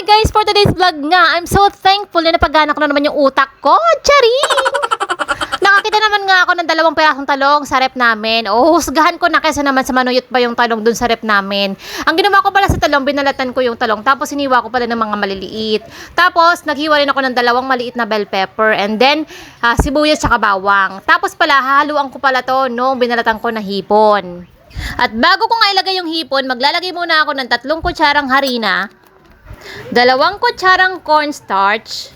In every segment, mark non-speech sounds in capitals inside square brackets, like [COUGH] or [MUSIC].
Hi guys, for today's vlog nga, I'm so thankful na napagana ko na naman yung utak ko. Charing! [LAUGHS] Nakakita naman nga ako ng dalawang pirasong talong sa rep namin. O, husgahan ko na kesa naman sa manuyot pa yung talong dun sa rep namin. Ang ginawa ko pala sa talong, binalatan ko yung talong. Tapos hiniwa ko pala ng mga maliliit. Tapos, naghiwa rin ako ng dalawang maliit na bell pepper. And then, ah, sibuyas tsaka bawang. Tapos pala, hahaluan ko pala to no, binalatan ko na hipon. At bago ko nga ilagay yung hipon, maglalagay muna ako ng tatlong kutsarang harina, dalawang kutsarang cornstarch,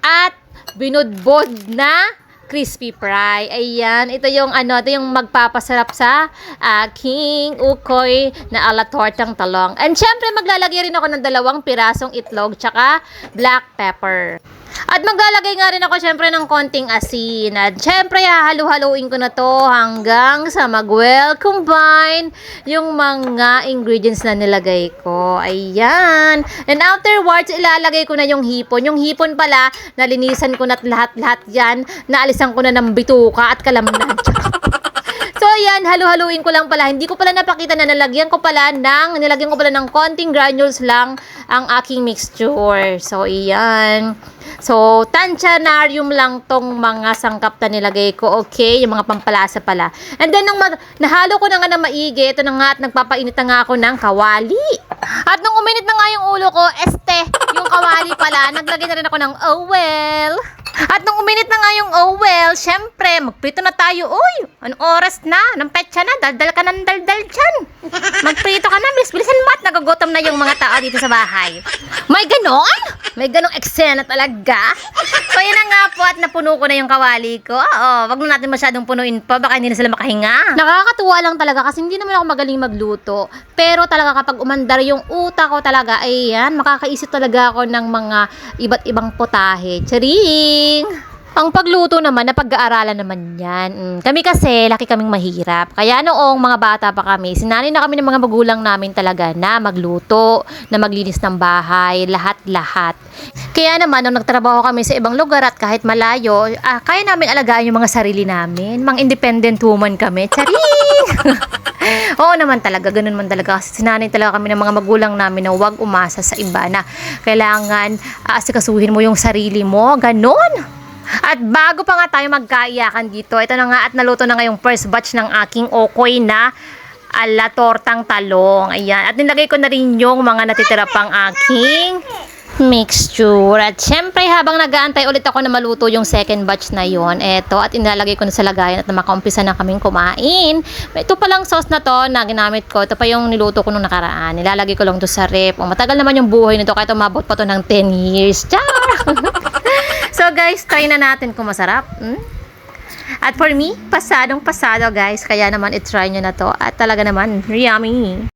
at binudbod na crispy fry. Ayan, ito yung ano, ito yung magpapasarap sa aking ukoy na ala tortang talong. And syempre maglalagay rin ako ng dalawang pirasong itlog tsaka black pepper. At maglalagay nga rin ako syempre ng konting asin. At syempre hahalu-haluin ko na to hanggang sa mag-well combine yung mga ingredients na nilagay ko. Ayan. And afterwards, ilalagay ko na yung hipon. Yung hipon pala, nalinisan ko na lahat-lahat yan. Naalisan ko na ng bituka at kalamnan. So, ayan, halu-haluin ko lang pala. Hindi ko pala napakita na nalagyan ko pala ng, nilagyan ko pala ng konting granules lang ang aking mixture. So, ayan. So, tanchanarium lang tong mga sangkap na nilagay ko. Okay, yung mga pampalasa pala. And then, nung nahalo ko na nga na maigi, ito na nga at nagpapainit na nga ako ng kawali. At nung uminit na nga yung ulo ko, este, yung kawali pala, [LAUGHS] naglagay na rin ako ng oh well. At nung uminit na nga yung oh well, syempre, magprito na tayo. Uy, anong oras na? Anong petsa na? Daldal ka ng daldal dyan. Magprito ka na, bilis bilisan mo at nagugutom na yung mga tao dito sa bahay. May ganon? May ganong eksena talaga? So yun na nga po at napuno ko na yung kawali ko. Oo, wag na natin masyadong punuin pa, baka hindi na sila makahinga. Nakakatuwa lang talaga kasi hindi naman ako magaling magluto. Pero talaga kapag umandar yung utak ko talaga, ayan, makakaisip talaga ako ng mga iba't ibang potahe. Charing! Ang pagluto naman, napag-aaralan naman yan. Mm, kami kasi, laki kaming mahirap. Kaya noong mga bata pa kami, sinanay na kami ng mga magulang namin talaga na magluto, na maglinis ng bahay, lahat-lahat. Kaya naman, nung nagtrabaho kami sa ibang lugar at kahit malayo, ah, kaya namin alagaan yung mga sarili namin. Mga independent woman kami. Charing! [LAUGHS] Oo naman talaga, ganun man talaga. Kasi sinanay talaga kami ng mga magulang namin na huwag umasa sa iba na kailangan aasikasuhin mo yung sarili mo. Ganon! At bago pa nga tayo magkaiyakan dito, ito na nga at naluto na nga yung first batch ng aking okoy na ala tortang talong. Ayan. At nilagay ko na rin yung mga natitira pang aking mixture. At syempre, habang nag-aantay ulit ako na maluto yung second batch na yon eto, at inalagay ko na sa lagayan at na makaumpisa na kaming kumain. Ito palang sauce na to na ginamit ko. Ito pa yung niluto ko nung nakaraan. Nilalagay ko lang to sa rep. O, matagal naman yung buhay nito, kahit umabot pa to ng 10 years. Char! [LAUGHS] so guys, try na natin kung masarap. Hmm? At for me, pasadong pasado guys. Kaya naman, itry nyo na to. At talaga naman, yummy.